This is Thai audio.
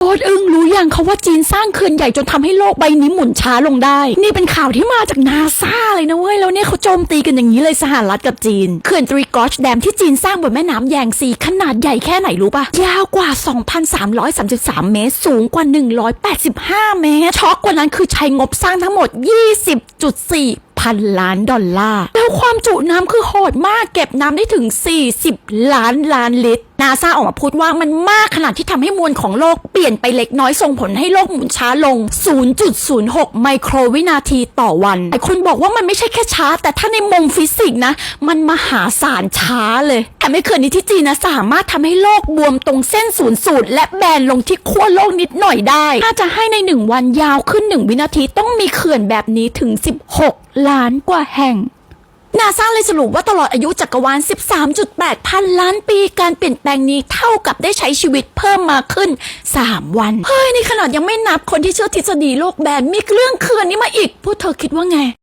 โคตอึ้งรู้ยังเขาว่าจีนสร้างเขื่อนใหญ่จนทำให้โลกใบนี้หมุนช้าลงได้ นี่เป็นข่าวที่มาจากนาซาเลยนะเว้ย แล้วเนี่ยเขาโจมตีกันอย่างนี้เลยสหรัฐกับจีน เขื่อนตรีกอชแดมที่จีนสร้างบนแม่น้ำแยงซีขนาดใหญ่แค่ไหนรู้ปะยาวกว่า 2,333 เมตร สูงกว่า 185 เมตร ช็อกกว่านั้นคือใช้งบสร้างทั้งหมด 20.4พันล้านดอลลาร์ แล้วความจุน้ำคือโหดมากเก็บน้ำได้ถึง 40 ล้านล้านลิตร นาซาออกมาพูดว่ามันมากขนาดที่ทำให้มวลของโลกเปลี่ยนไปเล็กน้อยส่งผลให้โลกหมุนช้าลง 0.06 ไมโครวินาทีต่อวันหลายคนบอกว่ามันไม่ใช่แค่ช้า แต่ถ้าในมุมฟิสิกส์นะ มันมหาศาลช้าเลย แต่ไม่เขื่อนนี้ที่จีนนะสามารถทำให้โลกบวมตรงเส้นศูนย์สูตรและแบนลงที่ขั้วโลกนิดหน่อยได้ ถ้าจะให้ในหนึ่งวันยาวขึ้นหนึ่งวินาทีต้องมีเขื่อนแบบนี้ถึง 16 ล้านกว่าแห่ง นาซาเลยสรุปว่าตลอดอายุจักรวาล 13.8 พันล้านปีการเปลี่ยนแปลงนี้เท่ากับได้ใช้ชีวิตเพิ่มมาขึ้น 3 วัน เฮ้ย นี่ขนาดยังไม่นับคนที่เชื่อทฤษฎีโลกแบนมีเรื่องเขื่อนนี้มาอีก พวกเธอคิดว่าไง